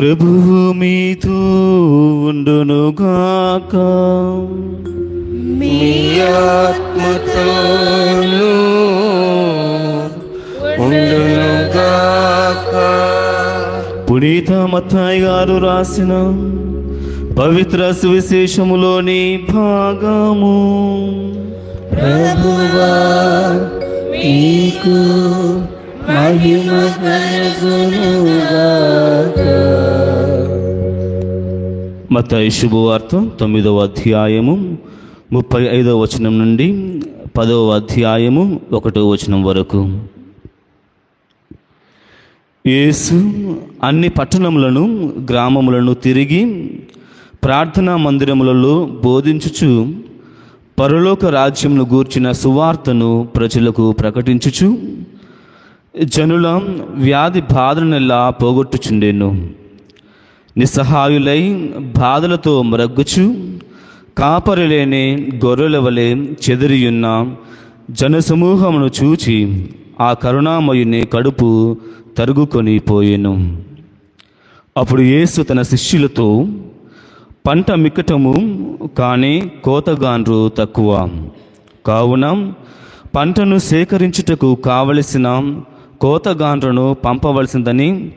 ప్రభువు మీతో ఉండునుగాక మీ ఆత్మతోను ఉండునుగాక పునీత మత్తాయి గారు రాసిన పవిత్ర సువిశేషములోని భాగము. ప్రభువా నీకు మహిమ కలుగునుగాక శుభవార్త తొమ్మిదవ అధ్యాయము ముప్పై ఐదవ వచనం నుండి పదవ అధ్యాయము ఒకటో వచనం వరకు. యేసు అన్ని పట్టణములను గ్రామములను తిరిగి ప్రార్థనా మందిరములలో బోధించుచు పరలోక రాజ్యమును గూర్చిన సువార్తను ప్రజలకు ప్రకటించుచు జనుల వ్యాధి బాధలనెల్లా పోగొట్టుచుండెను. నిస్సహాయులై బాధలతో మ్రగ్గుచు కాపరిలేని గొర్రెల వలె చెదిరియున్న జనసమూహమును చూచి ఆ కరుణామయుని కడుపు తరుగుకొని పోయెను. అప్పుడు యేసు తన శిష్యులతో పంట మిక్కటము కానీ కోతగాండ్రు తక్కువ. కావున పంటను సేకరించుటకు కావలసిన కోతగాండ్రను పంపవలసిందని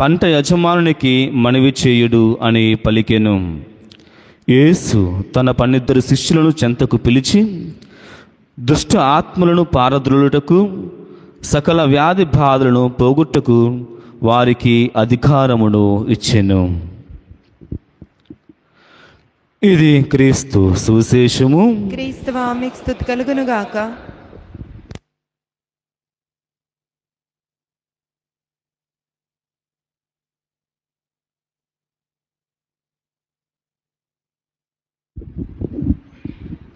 పంట యజమానునికి మనవి చేయుడు అని పలికెను. యేసు తన పన్నిద్దరు శిష్యులను చెంతకు పిలిచి దుష్ట ఆత్మలను పారద్రులుటకు సకల వ్యాధి బాధలను పోగొట్టుకు వారికి అధికారమును ఇచ్చెను. ఇది క్రీస్తు సువిశేషము. క్రీస్తువా మీకు స్థుతి కలుగునుగాక.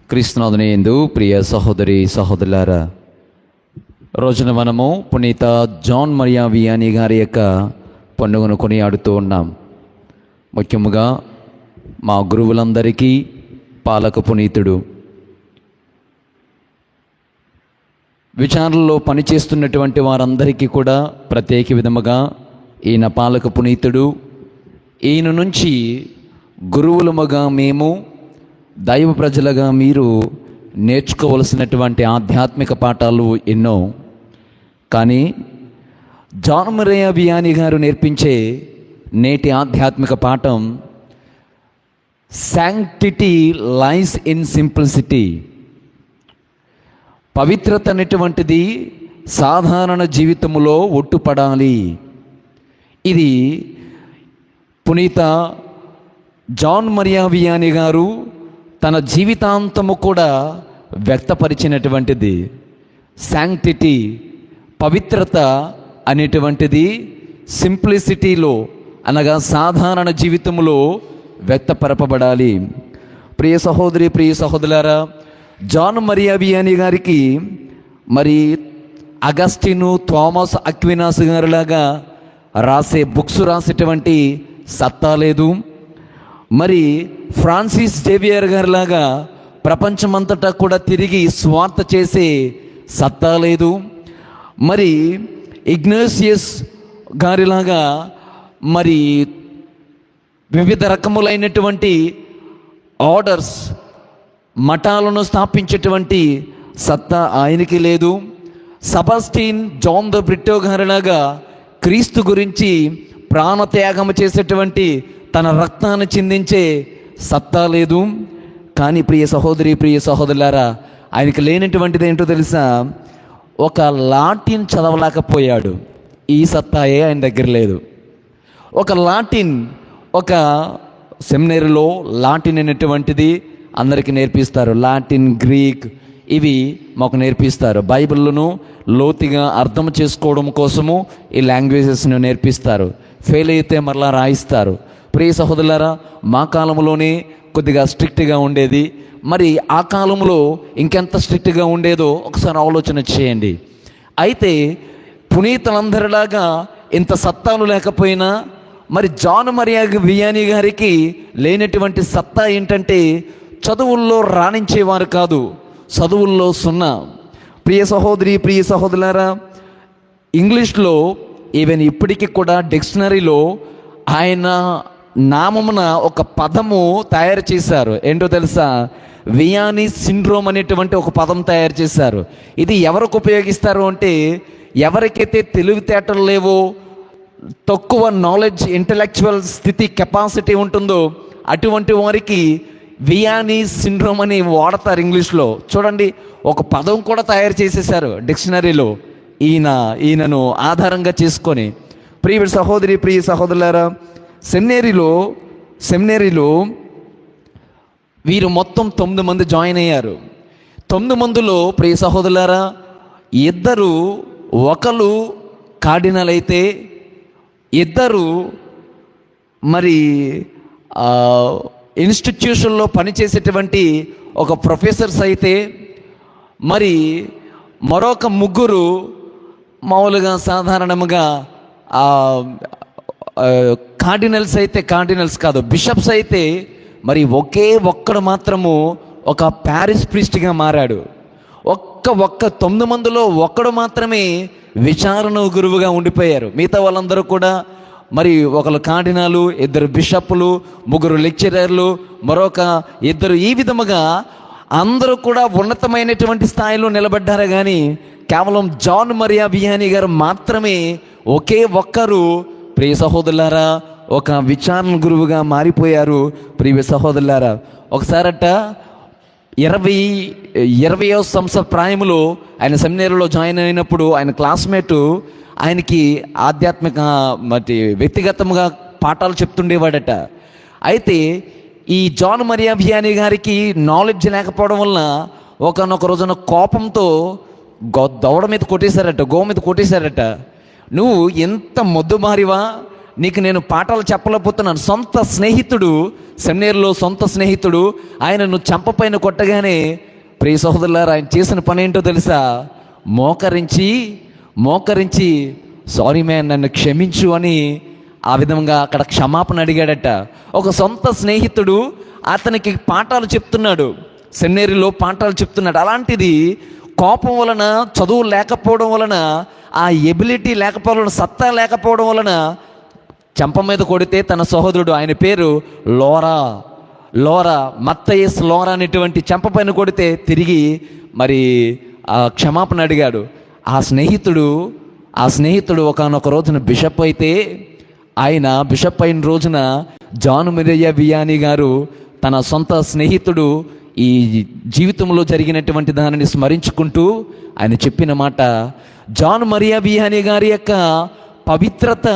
క్రీస్తునాథుని ప్రియ సహోదరి సహోదరులారా రోజున మనము పునీత జాన్ మరియా వియాని గారి యొక్క పండుగను కొనియాడుతూ ఉన్నాం. ముఖ్యముగా మా గురువులందరికీ పాలక పునీతుడు. విచారణలో పనిచేస్తున్నటువంటి వారందరికీ కూడా ప్రత్యేక విధముగా ఈయన పాలక పునీతుడు. ఈయన నుంచి గురువులముగా మేము దైవ ప్రజలుగా మీరు నేర్చుకోవలసినటువంటి ఆధ్యాత్మిక పాఠాలు ఎన్నో. కానీ జాన్ బియాని గారు నేర్పించే నేటి ఆధ్యాత్మిక పాఠం శాంక్టిటీ లైస్ ఇన్ సింప్లిసిటీ పవిత్రత అనేటువంటిది సాధారణ జీవితములో ఒట్టుపడాలి. ఇది పునీత జాన్ మరియా వియాని గారు తన జీవితాంతము కూడా వ్యక్తపరిచినటువంటిది. శాంక్టిటీ పవిత్రత అనేటువంటిది సింప్లిసిటీలో అనగా సాధారణ జీవితంలో వ్యక్తపరపబడాలి. ప్రియ సహోదరి ప్రియ సహోదరులారా జాన్ మరియా వియాని గారికి మరి అగస్టిను థామస్ అక్వినాస్ గారిలాగా రాసే బుక్స్ రాసేటువంటి సత్తా లేదు. మరి ఫ్రాన్సిస్ జేవియర్ గారిలాగా ప్రపంచమంతటా కూడా తిరిగి స్వార్థ చేసే సత్తా లేదు. మరి ఇగ్నోసియస్ గారిలాగా మరి వివిధ రకములైనటువంటి ఆర్డర్స్ మఠాలను స్థాపించేటువంటి సత్తా ఆయనకి లేదు. సబాస్టీన్ జాన్ ద బ్రిట్టో గారిలాగా క్రీస్తు గురించి ప్రాణత్యాగం చేసేటువంటి తన రక్తాన్ని చిందించే సత్తా లేదు. కానీ ప్రియ సహోదరి ప్రియ సహోదరులారా ఆయనకి లేనటువంటిది ఏంటో తెలుసా? ఒక లాటిన్ చదవలేకపోయాడు. ఈ సత్తాయే ఆయన దగ్గర లేదు. ఒక లాటిన్ ఒక సెమినరీలో లాటిన్ అనేటువంటిది అందరికీ నేర్పిస్తారు. లాటిన్ గ్రీక్ ఇవి మాకు నేర్పిస్తారు. బైబిల్ను లోతుగా అర్థం చేసుకోవడం కోసము ఈ లాంగ్వేజెస్ను నేర్పిస్తారు. ఫెయిల్ అయితే మరలా రాయిస్తారు. ప్రియ సహోదరులారా మా కాలంలోనే కొద్దిగా స్ట్రిక్ట్గా ఉండేది. మరి ఆ కాలంలో ఇంకెంత స్ట్రిక్ట్గా ఉండేదో ఒకసారి ఆలోచన చేయండి. అయితే పునీతులందరిలాగా ఇంత సత్తాలు లేకపోయినా మరి జాన్ మరియా వియాని గారికి లేనటువంటి సత్తా ఏంటంటే చదువుల్లో రాణించేవారు కాదు చదువుల్లో సున్నా. ప్రియ సహోదరి ప్రియ సహోదరులారా ఇంగ్లీష్లో ఈవెన్ ఇప్పటికీ కూడా డిక్షనరీలో ఆయన నామమున ఒక పదము తయారు చేశారు. ఏంటో తెలుసా? వియాని సిండ్రోమ్ అనేటువంటి ఒక పదం తయారు చేశారు. ఇది ఎవరికి ఉపయోగిస్తారు అంటే ఎవరికైతే తెలివితేటలు లేవో తక్కువ నాలెడ్జ్ ఇంటలెక్చువల్ స్థితి కెపాసిటీ ఉంటుందో అటువంటి వారికి వియాని సిండ్రోమ్ అని వాడతారు ఇంగ్లీష్లో. చూడండి ఒక పదం కూడా తయారు చేసేసారు డిక్షనరీలో. ఈయన ఈయనను ఆధారంగా చేసుకొని. ప్రియ సహోదరి ప్రియ సహోదరులారా సెమినేరీలో సెమినేరీలో వీరు మొత్తం తొమ్మిది మంది జాయిన్ అయ్యారు. తొమ్మిది మందిలో ప్రియ సహోదరులారా ఇద్దరు ఒకరు కార్డినల్ అయితే ఇద్దరు మరి ఇన్స్టిట్యూషన్లో పనిచేసేటువంటి ఒక ప్రొఫెసర్స్ అయితే మరి మరొక ముగ్గురు మామూలుగా సాధారణంగా కార్డినల్స్ అయితే కార్డినల్స్ కాదు బిషప్స్ అయితే మరి ఒకే ఒక్కడు మాత్రము ఒక ప్యారిస్ ప్రిస్ట్గా మారాడు. ఒక్క ఒక్క తొమ్మిది మందిలో ఒక్కడు మాత్రమే విచారణ గురువుగా ఉండిపోయారు. మిగతా వాళ్ళందరూ కూడా మరి ఒకరు కార్డినాలు ఇద్దరు బిషప్లు ముగ్గురు లెక్చరర్లు మరొక ఇద్దరు ఈ విధముగా అందరూ కూడా ఉన్నతమైనటువంటి స్థాయిలో నిలబడ్డారు. కానీ కేవలం జాన్ మరియా బియానీ గారు మాత్రమే ఒకే ఒక్కరు. ప్రియ సహోదరులారా ఒక విచారణ గురువుగా మారిపోయారు. ప్రియ సహోదరులారా ఒకసారట ఇరవై ఇరవయో సంవత్సర ప్రాయంలో ఆయన సెమినారీలో జాయిన్ అయినప్పుడు ఆయన క్లాస్మేటు ఆయనకి ఆధ్యాత్మిక మరి వ్యక్తిగతంగా పాఠాలు చెప్తుండేవాడట. అయితే ఈ జాన్ మరియా బియానీ గారికి నాలెడ్జ్ లేకపోవడం వలన ఒకనొక రోజున కోపంతో దవడ మీద కొట్టేశారట గో మీద కొట్టేశారట. నువ్వు ఎంత మొద్దుమారివా నీకు నేను పాఠాలు చెప్పలేకపోతున్నాను. సొంత స్నేహితుడు సెమినేర్లో సొంత స్నేహితుడు ఆయన నువ్వు చంపపైన కొట్టగానే ప్రియ సహోదరులారు ఆయన చేసిన పని ఏంటో తెలుసా? మోకరించి మోకరించి సారీ మ్యాన్ నన్ను క్షమించు అని ఆ విధంగా అక్కడ క్షమాపణ అడిగాడట. ఒక సొంత స్నేహితుడు అతనికి పాఠాలు చెప్తున్నాడు. సెన్నేరిలో పాఠాలు చెప్తున్నాడు. అలాంటిది కోపం వలన చదువు లేకపోవడం వలన ఆ ఎబిలిటీ లేకపోవడం సత్తా లేకపోవడం వలన చెంప మీద కొడితే తన సహోదరుడు ఆయన పేరు లోరా. లోరా మత్తయస్ లోరా అనేటువంటి చెంప పైన కొడితే తిరిగి మరి ఆ క్షమాపణ అడిగాడు. ఆ స్నేహితుడు ఆ స్నేహితుడు ఒకనొక రోజున బిషప్ అయితే ఆయన బిషప్ అయిన రోజున జాను మిరయ్య బియానీ గారు తన సొంత స్నేహితుడు ఈ జీవితంలో జరిగినటువంటి దానిని స్మరించుకుంటూ ఆయన చెప్పిన మాట జాన్ మరియా బిహానీ గారి యొక్క పవిత్రత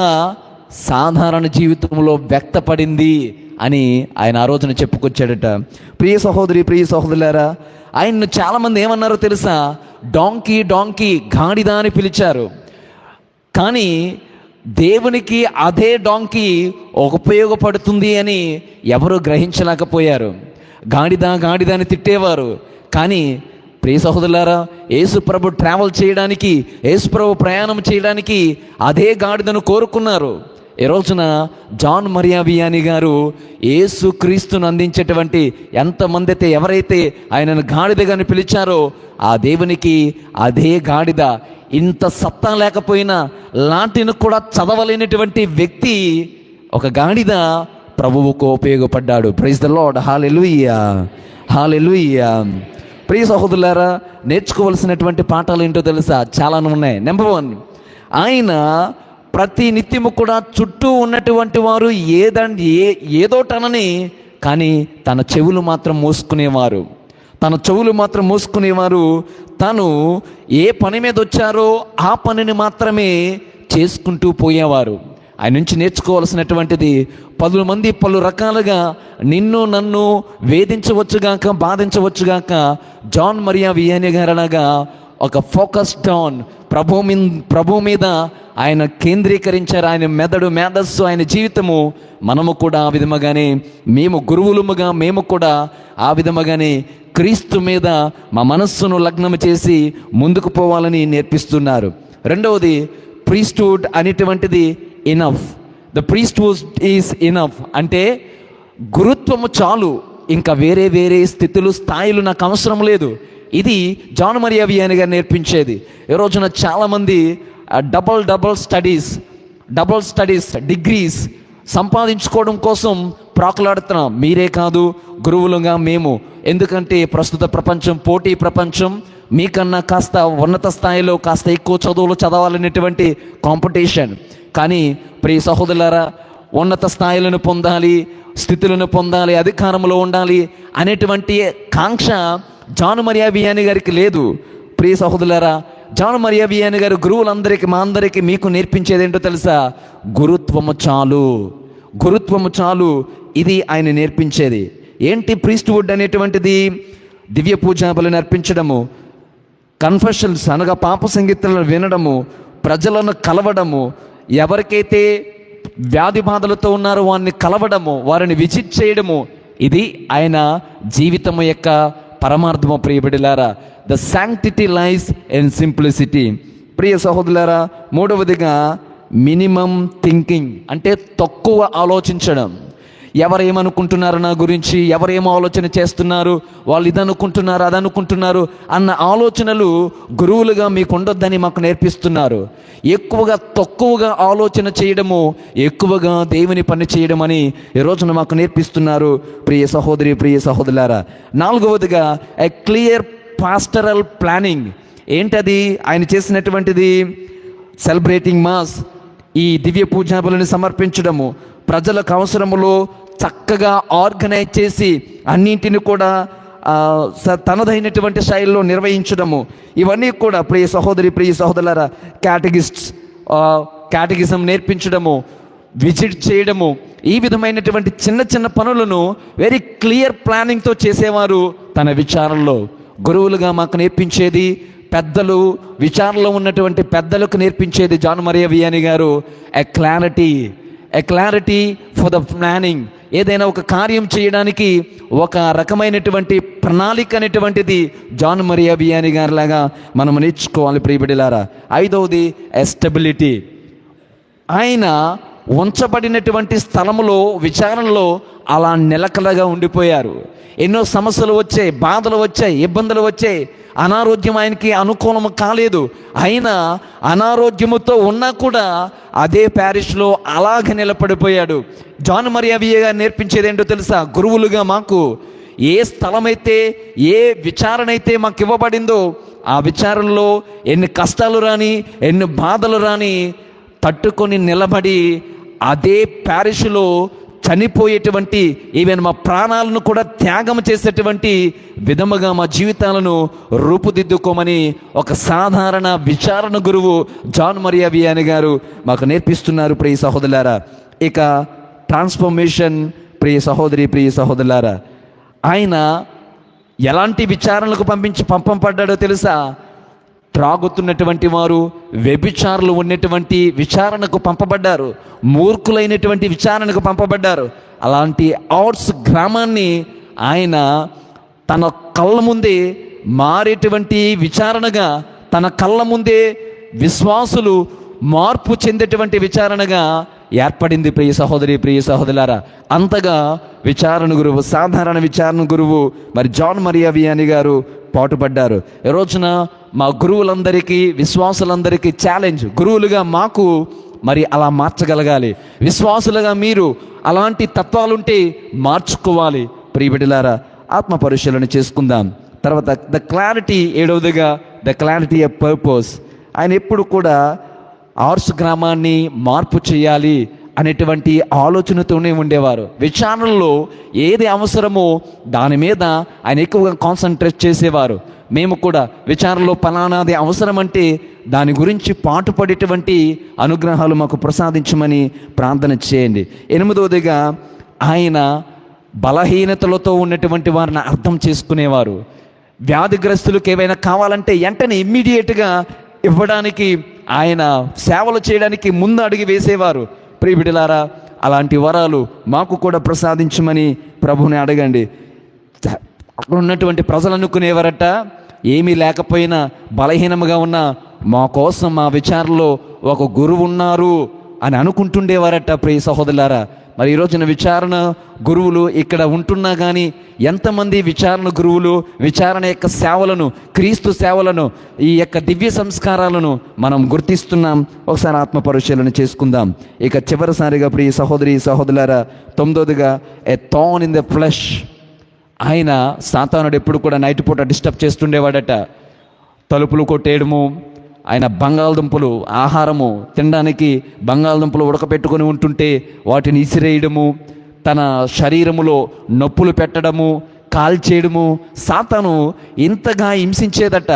సాధారణ జీవితంలో వ్యక్తపడింది అని ఆయన ఆ రోజున చెప్పుకొచ్చాడట. ప్రియ సహోదరి ప్రియ సహోదరులారా ఆయన్ను చాలామంది ఏమన్నారో తెలుసా? డాంకీ డాంకీ గాడిద అని పిలిచారు. కానీ దేవునికి అదే డాంకీ ఉపయోగపడుతుంది అని ఎవరు గ్రహించలేకపోయారు. గాడిద గాడిద అని తిట్టేవారు. కానీ ప్రియ సహోదరులారా యేసుప్రభు ట్రావెల్ చేయడానికి యేసుప్రభు ప్రయాణం చేయడానికి అదే గాడిదను కోరుకున్నారు. ఈ రోజున జాన్ మరియా బియాని గారు యేసు క్రీస్తును అందించేటువంటి ఎంతమంది అయితే ఎవరైతే ఆయనను గాడిదగాని పిలిచారో ఆ దేవునికి అదే గాడిద. ఇంత సత్తా లేకపోయినా లాంటిని కూడా చదవలేనటువంటి వ్యక్తి ఒక గాడిద ప్రభువుకు ఉపయోగపడ్డాడు. Praise the lord hallelujah hallelujah ప్రియ సహోదరులారా నేర్చుకోవలసినటువంటి పాఠాలు ఏంటో తెలుసా? చాలా ఉన్నాయి. నెంబర్ వన్ ఆయన ప్రతి నిత్యము కూడా చుట్టూ ఉన్నటువంటి వారు ఏదండి ఏ ఏదోటనని కానీ తన చెవులు మాత్రం మోసుకునేవారు. తన చెవులు మాత్రం మోసుకునేవారు. తను ఏ పని మీద వచ్చారో ఆ పనిని మాత్రమే చేసుకుంటూ పోయేవారు. ఆయన నుంచి నేర్చుకోవాల్సినటువంటిది పలు మంది పలు రకాలుగా నిన్ను నన్ను వేధించవచ్చుగాక బాధించవచ్చుగాక జాన్ మరియా వియాని గారలాగా ఒక ఫోకస్ డౌన్ ప్రభు మీ ప్రభు మీద ఆయన కేంద్రీకరించారు. ఆయన మెదడు మేధస్సు ఆయన జీవితము మనము కూడా ఆ విధముగానే మేము గురువులముగా మేము కూడా ఆ విధముగానే క్రీస్తు మీద మా మనస్సును లగ్నం చేసి ముందుకు పోవాలని నేర్పిస్తున్నారు. రెండవది ప్రీస్టూడ్ అనేటువంటిది enough the priest is enough అంటే గురుత్వము చాలు. ఇంకా వేరే వేరే స్థితులు స్థాయిలు నాకు అవసరం లేదు. ఇది జాన్ మరియా అని గారు నేర్పించేది. ఈ రోజున చాలామంది double double studies double studies degrees సంపాదించుకోవడం కోసం ప్రాకులాడుతున్నాం. మీరే కాదు గురువులుగా మేము. ఎందుకంటే ప్రస్తుత ప్రపంచం పోటీ ప్రపంచం మీకన్నా కాస్త ఉన్నత స్థాయిలో కాస్త ఎక్కువ చదువులు చదవాలనేటువంటి కాంపిటీషన్ కానీ ప్రియ సహోదరులారా ఉన్నత స్థాయిలను పొందాలి స్థితులను పొందాలి అధికారంలో ఉండాలి అనేటువంటి కాంక్ష జాను మరియా బియాని గారికి లేదు. ప్రియ సహోదరులారా జాను మరియా బియాని గారు గురువులందరికీ మా అందరికీ మీకు నేర్పించేది ఏంటో తెలుసా? గురుత్వము చాలు. గురుత్వము చాలు. ఇది ఆయన నేర్పించేది. ఏంటి ప్రీస్ట్వుడ్ అనేటువంటిది? దివ్య పూజా బలిని అర్పించడము కన్ఫెషన్స్ అనగా పాప సంగీతాలను వినడము ప్రజలను కలవడము ఎవరికైతే వ్యాధి బాధలతో ఉన్నారో వారిని కలవడము వారిని విజిట్ చేయడము ఇది ఆయన జీవితం యొక్క పరమార్థము ప్రియబడిలారా. The sanctity life and simplicity ప్రియ సహోదరులారా మూడవదిగా మినిమం థింకింగ్ అంటే తక్కువ ఆలోచించడం. ఎవరు ఏమనుకుంటున్నారు నా గురించి? ఎవరేమో ఆలోచన చేస్తున్నారు? వాళ్ళు ఇది అనుకుంటున్నారు అది అనుకుంటున్నారు అన్న ఆలోచనలు గురువులుగా మీకు ఉండొద్దని మాకు నేర్పిస్తున్నారు. ఎక్కువగా తక్కువగా ఆలోచన చేయడము ఎక్కువగా దేవుని పని చేయడం అని ఈ రోజున మాకు నేర్పిస్తున్నారు. ప్రియ సహోదరి ప్రియ సహోదరులారా నాలుగవదిగా ఎ క్లియర్ పాస్టరల్ ప్లానింగ్ ఏంటది? ఆయన చేసినటువంటిది సెలబ్రేటింగ్ మాస్ ఈ దివ్య పూజాబులను సమర్పించడము ప్రజలకు అవసరములో చక్కగా ఆర్గనైజ్ చేసి అన్నింటిని కూడా స- తనదైనటువంటి శైలిలో నిర్వహించడము. ఇవన్నీ కూడా ప్రియ సహోదరి ప్రియ సహోదరుల క్యాటగిస్ట్స్ క్యాటగిజం నేర్పించడము విజిట్ చేయడము ఈ విధమైనటువంటి చిన్న చిన్న పనులను వెరీ క్లియర్ ప్లానింగ్తో చేసేవారు తన విచారంలో. గురువులుగా మాకు నేర్పించేది పెద్దలు విచారణలో ఉన్నటువంటి పెద్దలకు నేర్పించేది జాన్ మరియా వియాని గారు. A clarity a clarity for the planning ఏదైనా ఒక కార్యం చేయడానికి ఒక రకమైనటువంటి ప్రణాళిక అనేటువంటిది జాన్ మరియా బియాని గారిలాగా మనం నేర్చుకోవాలి ప్రియబడిలారా ఐదవది ఎస్టబిలిటీ. ఆయన ఉంచబడినటువంటి స్థలములో విచారణలో అలా నిలకడగా ఉండిపోయారు. ఎన్నో సమస్యలు వచ్చాయి బాధలు వచ్చాయి ఇబ్బందులు వచ్చాయి. అనారోగ్యం ఆయనకి అనుకూలము కాలేదు. అయినా అనారోగ్యముతో ఉన్నా కూడా అదే ప్యారిష్లో అలాగ నిలబడిపోయాడు. జాన్ మరియావియ గారు నేర్పించేది ఏంటో తెలుసా? గురువులుగా మాకు ఏ స్థలమైతే ఏ విచారణ అయితే మాకు ఇవ్వబడిందో ఆ విచారణలో ఎన్ని కష్టాలు రాని ఎన్ని బాధలు రాని తట్టుకొని నిలబడి అదే ప్యారిష్లో చనిపోయేటువంటి ఈవెన్ మా ప్రాణాలను కూడా త్యాగం చేసేటువంటి విధముగా మా జీవితాలను రూపుదిద్దుకోమని ఒక సాధారణ విచారణ గురువు జాన్ మరియా వియాని గారు మాకు నేర్పిస్తున్నారు ప్రియ సహోదరులారా. ఇక ట్రాన్స్ఫర్మేషన్ ప్రియ సహోదరి ప్రియ సహోదరులారా. ఆయన ఎలాంటి విచారణలకు పంపించి పంపబడ్డాడో తెలుసా? త్రాగుతున్నటువంటి వారు వ్యభిచారులు ఉన్నటువంటి విచారణకు పంపబడ్డారు మూర్ఖులైనటువంటి విచారణకు పంపబడ్డారు. అలాంటి ఆర్ట్స్ గ్రామాన్ని ఆయన తన కళ్ళ ముందే మారేటువంటి విచారణగా తన కళ్ళ ముందే విశ్వాసులు మార్పు చెందేటువంటి విచారణగా ఏర్పడింది ప్రియ సహోదరి ప్రియ సహోదరులారా. అంతగా విచారణ గురువు సాధారణ విచారణ గురువు మరి జాన్ మరియా వియాని గారు పాటుపడ్డారు. ఈ రోజున మా గురువులందరికీ విశ్వాసులందరికీ ఛాలెంజ్ గురువులుగా మాకు మరి అలా మార్చగలగాలి. విశ్వాసులుగా మీరు అలాంటి తత్వాలుంటే మార్చుకోవాలి. ప్రియబిడిలారా ఆత్మ పరిశీలన చేసుకుందాం. తర్వాత ద క్లారిటీ ఏడవదిగా ద క్లారిటీ ఆఫ్ పర్పస్ ఆయన ఎప్పుడు కూడా ఆర్స్ గ్రామాన్ని మార్పు చేయాలి అనేటువంటి ఆలోచనతోనే ఉండేవారు. విచారణలో ఏది అవసరమో దాని మీద ఆయన ఎక్కువగా కాన్సన్ట్రేట్ చేసేవారు. మేము కూడా విచారణలో పలానాది అవసరం అంటే దాని గురించి పాటుపడేటువంటి అనుగ్రహాలు మాకు ప్రసాదించమని ప్రార్థన చేయండి. ఎనిమిదవదిగా ఆయన బలహీనతలతో ఉన్నటువంటి వారిని అర్థం చేసుకునేవారు. వ్యాధిగ్రస్తులకు ఏమైనా కావాలంటే వెంటనే ఇమ్మీడియట్గా ఇవ్వడానికి ఆయన సేవలు చేయడానికి ముందు అడిగి వేసేవారు. ప్రియబిడిలారా అలాంటి వరాలు మాకు కూడా ప్రసాదించమని ప్రభుని అడగండి. అక్కడ ఉన్నటువంటి ప్రజలు అనుకునేవారట ఏమీ లేకపోయినా బలహీనముగా ఉన్న మా కోసం మా విచారణలో ఒక గురువు ఉన్నారు అని అనుకుంటుండేవారట ప్రియ సహోదరులారా. మరి ఈ రోజున విచారణ గురువులు ఇక్కడ ఉంటున్నా కానీ ఎంతమంది విచారణ గురువులు విచారణ యొక్క సేవలను క్రీస్తు సేవలను ఈ యొక్క దివ్య సంస్కారాలను మనం గుర్తిస్తున్నాం? ఒకసారి ఆత్మ పరిశీలన చేసుకుందాం. ఇక చివరిసారిగా ఇప్పుడు ఈ సహోదరి సహోదరులారా తొమ్మిదోదిగా a thorn in the flesh ఆయన సాతానుడు ఎప్పుడు కూడా నైట్ పూట డిస్టర్బ్ చేస్తుండేవాడట. తలుపులు కొట్టేయడము ఆయన బంగాళదుంపలు ఆహారము తినడానికి బంగాళదుంపలు ఉడకపెట్టుకొని ఉంటుంటే వాటిని ఇసిరేయడము తన శరీరములో నొప్పులు పెట్టడము కాల్చేయడము సాతాను ఇంతగా హింసించేదట.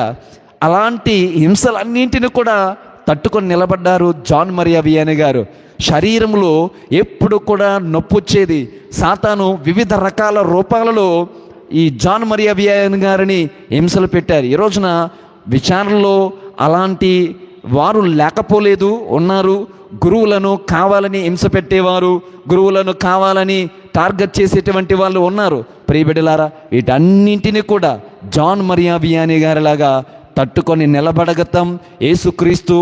అలాంటి హింసలన్నింటిని కూడా తట్టుకొని నిలబడ్డారు జాన్ మరియా వియాని గారు. శరీరంలో ఎప్పుడు కూడా నొప్పి వచ్చేది. సాతాను వివిధ రకాల రూపాలలో ఈ జాన్ మరియా వియాన్ గారిని హింసలు పెట్టారు. ఈ రోజున విచారణలో అలాంటి వారు లేకపోలేదు ఉన్నారు. గురువులను కావాలని హింస పెట్టేవారు గురువులను కావాలని టార్గెట్ చేసేటువంటి వాళ్ళు ఉన్నారు. ప్రియబిడ్డలారా వీటన్నింటినీ కూడా జాన్ మరియా వియాని గారిలాగా తట్టుకొని నిలబడగతం ఏసుక్రీస్తు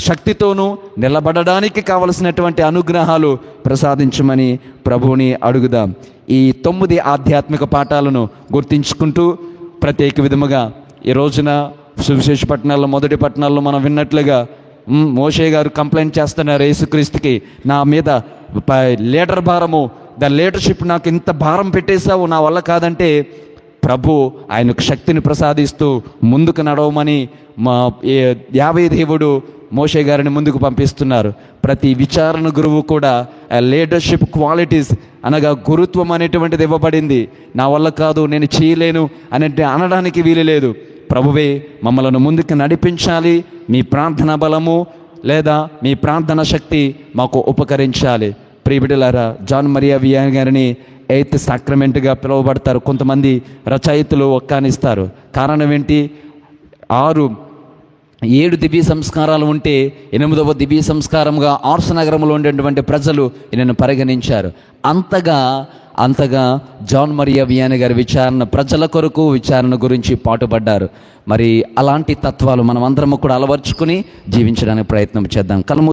శక్తితోనూ నిలబడడానికి కావలసినటువంటి అనుగ్రహాలు ప్రసాదించమని ప్రభువుని అడుగుదాం. ఈ తొమ్మిది ఆధ్యాత్మిక పాఠాలను గుర్తించుకుంటూ ప్రత్యేక విధముగా ఈ రోజున సువిశేష పట్టణాల్లో మొదటి పట్టణాల్లో మనం విన్నట్లుగా మోషే గారు కంప్లైంట్ చేస్తున్నారు యేసుక్రీస్తుకి నా మీద లీడర్ భారము ద లీడర్షిప్ నాకు ఇంత భారం పెట్టేశావు నా వల్ల కాదంటే ప్రభు ఆయనకు శక్తిని ప్రసాదిస్తూ ముందుకు నడవమని మా ఏ- యాభై దేవుడు మోషే గారిని ముందుకు పంపిస్తున్నారు. ప్రతి విచారణ గురువు కూడా లీడర్షిప్ క్వాలిటీస్ అనగా గురుత్వం అనేటువంటిది ఇవ్వబడింది. నా వల్ల కాదు నేను చేయలేను అనే అనడానికి వీలు లేదు. ప్రభువే మమ్మలను ముందుకు నడిపించాలి. మీ ప్రార్థన బలము లేదా మీ ప్రార్థన శక్తి మాకు ఉపకరించాలి. ప్రియబిడలారా జాన్ మరియా వియా గారిని ఎయిత్ సాక్రమెంట్గా పిలువబడతారు. కొంతమంది రచయితలు ఒక్కానిస్తారు. కారణం ఏంటి? ఆరు ఏడు దివ్య సంస్కారాలు ఉంటే ఎనిమిదవ దివ్య సంస్కారంగా ఆర్స నగరంలో ఉండేటువంటి ప్రజలు నన్ను పరిగణించారు. అంతగా అంతగా జాన్ మరియా వియాని గారి విచారణ ప్రజల కొరకు విచారణ గురించి పాటుపడ్డారు. మరి అలాంటి తత్వాలు మనం అందరం కూడా అలవర్చుకుని జీవించడానికి ప్రయత్నం చేద్దాం. కలము